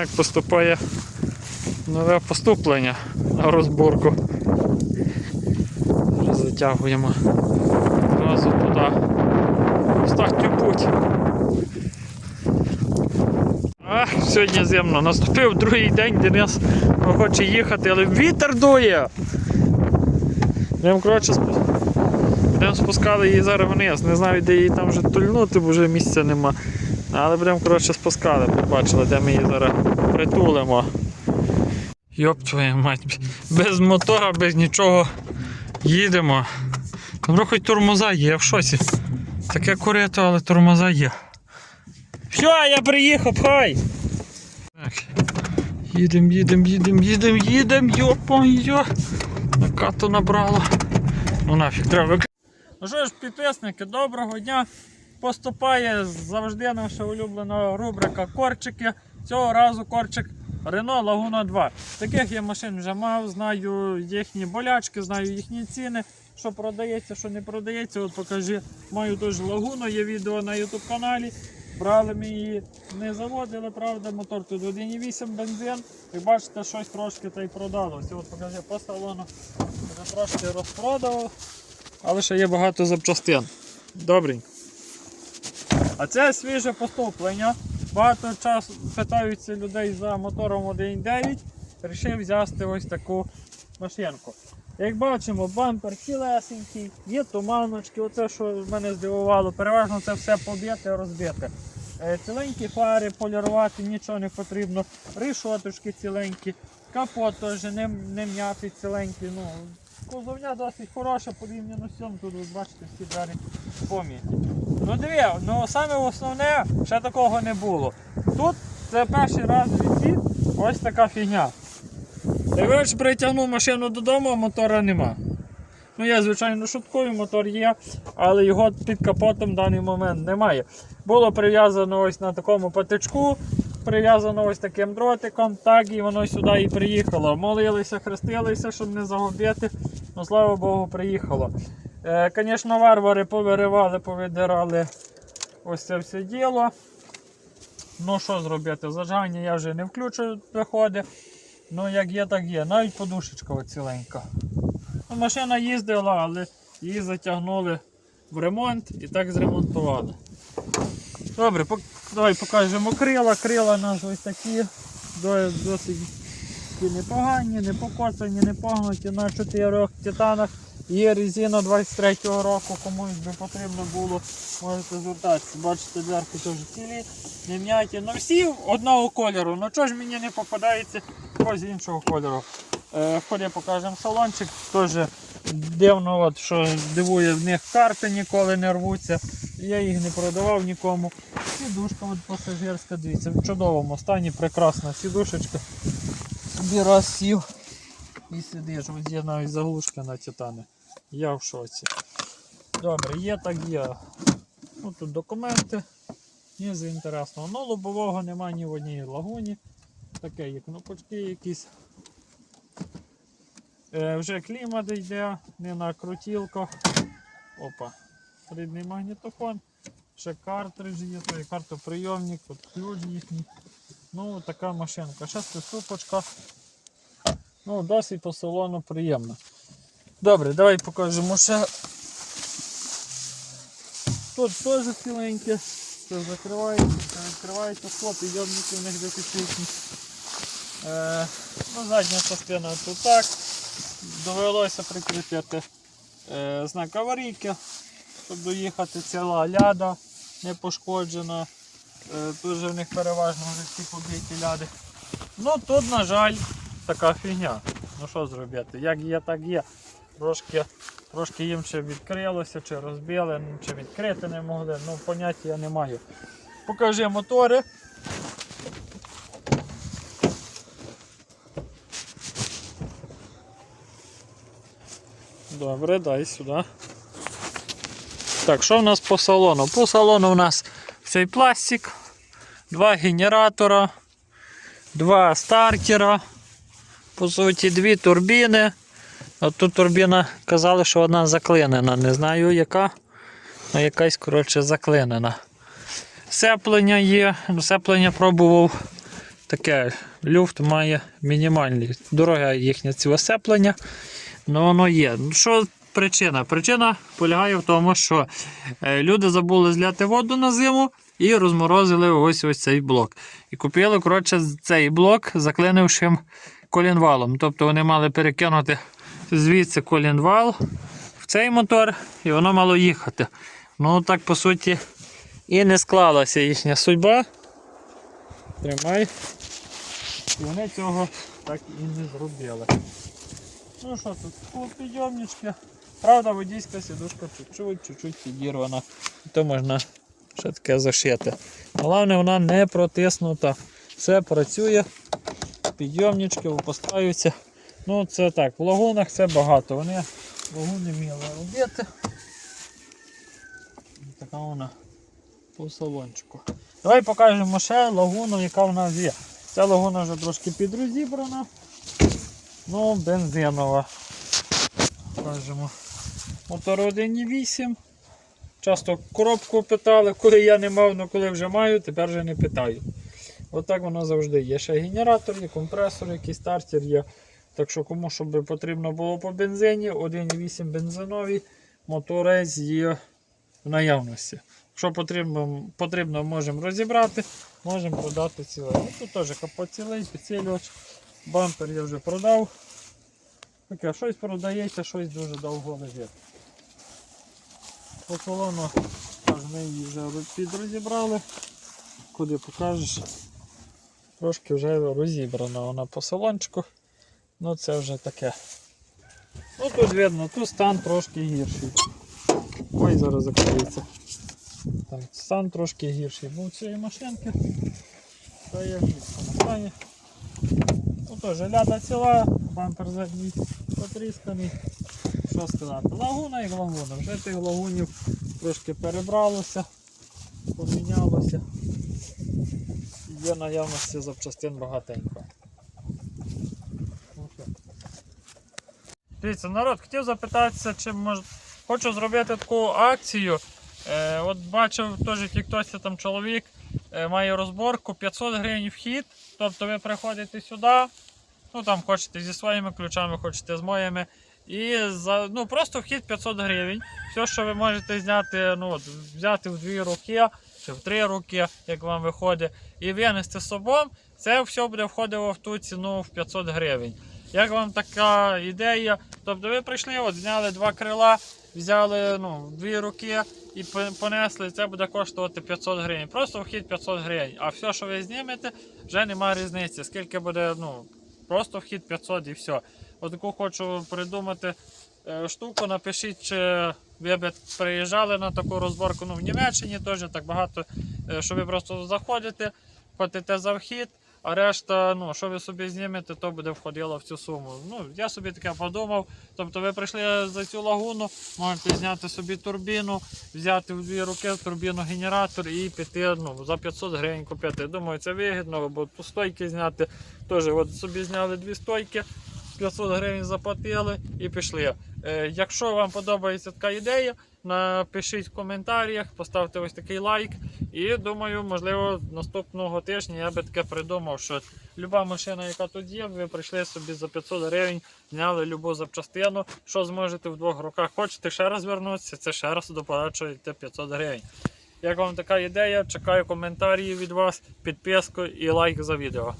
як поступає нове поступлення на розборку. Вже затягуємо одразу туди. Остатню путь. Ах, сьогодні зимно. Наступив другий день, Денис хоче їхати, але вітер дує. Йдемо, коротше, спускали її зараз вниз. Не знаю, де її там вже тульнути, бо вже місця нема. Але будемо коротше, спускали, побачили, де ми її зараз притулимо. Йоп твою мать, без мотора, без нічого їдемо. Добре, хоч тормоза є, я в шоці. Таке курито, але тормоза є. Все, я приїхав, хай! Так. Їдем, їдем, їдем, їдем, їдем, йопа-йо. Накату набрало. Ну нафіг, треба. Ну що ж, підписники, доброго дня. Поступає завжди наша улюблена рубрика Корчики. Цього разу корчик Renault Laguna 2. Таких я машин вже мав, знаю їхні болячки, знаю їхні ціни. Що продається, що не продається. От покажи мою теж лагуну, є відео на YouTube каналі. Брали ми її, не заводили, правда, мотор тут 1,8 бензин. Як бачите, щось трошки та й продалося. От покажи по салону, вже трошки розпродав, але ще є багато запчастин. Добренько. А це свіже поступлення. Багато часу питаються людей за мотором 1.9. Рішив взяти ось таку машинку. Як бачимо, бампер цілесенький, є туманочки, оце що мене здивувало, переважно це все побите, розбите. Е, Ціленькі фари, полірувати нічого не потрібно, рішоточки ціленькі, капот теж не, не м'ятий ціленький. Ну, кузовня досить хороша порівняно з цим, тут бачите всі двері поміті. Ну диви, ну саме основне, ще такого не було. Тут це перший раз в житті ось така фігня. Коротше, притягнув машину додому, а мотора нема. Ну я, звичайно, шуткую, мотор є, але його під капотом в даний момент немає. Було прив'язано ось на такому патичку, прив'язано ось таким дротиком, так і воно сюди і приїхало. Молилися, хрестилися, щоб не загубити. Ну, слава Богу, приїхало. Е, Звісно, варвари повиривали, повидирали ось це все діло. Ну, що зробити? Зажигання я вже не включу, виходить. Ну, як є, так є. Навіть подушечка оціленька. Ну, машина їздила, але її затягнули в ремонт і так зремонтували. Добре, пок- давай покажемо крила. Крила у нас ось такі, досить непогані, не покоцані, не погнуті на чотирьох титанах. Є резина 23-го року, комусь би потрібно було, можете звертатися. Бачите, дверки теж цілі, не м'яті. Ну всі одного кольору. Ну чого ж мені не попадається когось іншого кольору. Е, Ході покажемо салончик. Теж дивно, от, що дивує, в них карти ніколи не рвуться. Я їх не продавав нікому. Сідушка от пасажирська, дивіться, в чудовому стані, прекрасна сідушечка. Собі раз сів і сидиш. Ось є навіть заглушка на титани. Я в шоці. Добре, є так є. Ну, тут документи. Ні з інтересного. Ну, лобового немає ні в одній лагуні. Таке є кнопочки якісь. Е, вже клімат йде, не на крутілках. Опа. Рідний магнітофон. Ще картридж є, той картоприйомник, от ключ їхній. Ну, така машинка. Шестиступочка. Ну, досить по салону приємно. Добре, давай покажемо ще. Тут теж ціленьке. Це закривається, це відкривається скло, підйомники в них дефіцитні. Е, ну, задня частина тут так. Довелося прикріпити е, знак аварійки, щоб доїхати ціла ляда не пошкоджена. Е, тут же в них переважно вже всі побиті ляди. Ну тут, на жаль, така фігня. Ну що зробити? Як є, так є. Трошки, трошки їм ще відкрилося, чи розбили, ну, чи відкрити не могли. Ну, поняття я не маю. Покажи мотори. Добре, дай сюди. Так, що в нас по салону? По салону у нас цей пластик, два генератора, два стартера, по суті, дві турбіни. От тут турбіна казали, що вона заклинена. Не знаю яка, але якась коротше заклинена. Сеплення є, сеплення пробував таке люфт має мінімальний. Дороге їхнє ці осеплення, але воно є. Ну, Що причина? Причина полягає в тому, що е, люди забули зляти воду на зиму і розморозили ось ось цей блок. І купили коротше, цей блок заклинившим колінвалом. Тобто вони мали перекинути звідси колінвал в цей мотор, і воно мало їхати. Ну так по суті і не склалася їхня судьба. Тримай. І вони цього так і не зробили. Ну що тут, підйомнички. Правда, водійська сідушка чуть-чуть, підірвана. То можна ще таке зашити. Головне, вона не протиснута. Все працює. Підйомнички випускаються. Ну це так, в лагунах це багато. Вони лагуни вміли робити. Така вона по салончику. Давай покажемо ще лагуну, яка в нас є. Ця лагуна вже трошки підрозібрана. Ну, бензинова. Покажемо. Мотор 1.8. Часто коробку питали, коли я не мав, але коли вже маю, тепер вже не питаю. Отак воно завжди є. Ще генератор, є компресор, який стартер є. Так що кому щоб потрібно було по бензині, 1.8 бензиновий моторець є в наявності. Якщо потрібно, потрібно можемо розібрати, можемо продати цілий. Ну, Тут теж капот цілий, підсилювач. Бампер я вже продав. Таке, щось продається, щось дуже довго лежить. По салону теж ми її вже підрозібрали. Куди покажеш? Трошки вже розібрана вона по салончику. Ну це вже таке. Ну тут видно, тут стан трошки гірший. Ой, зараз закриється. Так, стан трошки гірший був у цієї машинки. Та є в стані. Ну теж ляда ціла, бампер задній потрісканий. Що сказати? Лагуна і лагуна. Вже тих лагунів трошки перебралося, помінялося. Є наявності запчастин багатенько. Ну, що. Дивіться, народ, хотів запитатися, чи мож... хочу зробити таку акцію. Е, от бачив теж Тіктосі там чоловік е, має розборку 500 гривень вхід. Тобто ви приходите сюди, ну там хочете зі своїми ключами, хочете з моїми. І за, ну, просто вхід 500 гривень. Все, що ви можете зняти, ну, от, взяти в дві руки чи в три руки, як вам виходить, і винести з собою, це все буде входило в ту ціну в 500 гривень. Як вам така ідея? Тобто ви прийшли, от, зняли два крила, взяли ну, дві руки і понесли, це буде коштувати 500 гривень. Просто вхід 500 гривень. А все, що ви знімете, вже немає різниці. Скільки буде, ну, просто вхід 500 і все. Отаку хочу придумати е, штуку. Напишіть, чи ви б приїжджали на таку розборку. Ну, в Німеччині теж так багато, е, що ви просто заходите, платите за вхід. А решта, ну, що ви собі знімете, то буде входило в цю суму. Ну, я собі таке подумав. Тобто ви прийшли за цю лагуну, можете зняти собі турбіну, взяти в дві руки турбіну генератор і піти ну, за 500 гривень купити. Думаю, це вигідно, бо стойки зняти. Теж от собі зняли дві стойки, 500 гривень заплатили і пішли. Е, якщо вам подобається така ідея, напишіть в коментарях, поставте ось такий лайк. І думаю, можливо, наступного тижня я би таке придумав, що люба машина, яка тут є, ви прийшли собі за 500 гривень, зняли любу запчастину, що зможете в двох руках. Хочете ще раз вернутися, це ще раз доплачуєте 500 гривень. Як вам така ідея? Чекаю коментарі від вас, підписку і лайк за відео.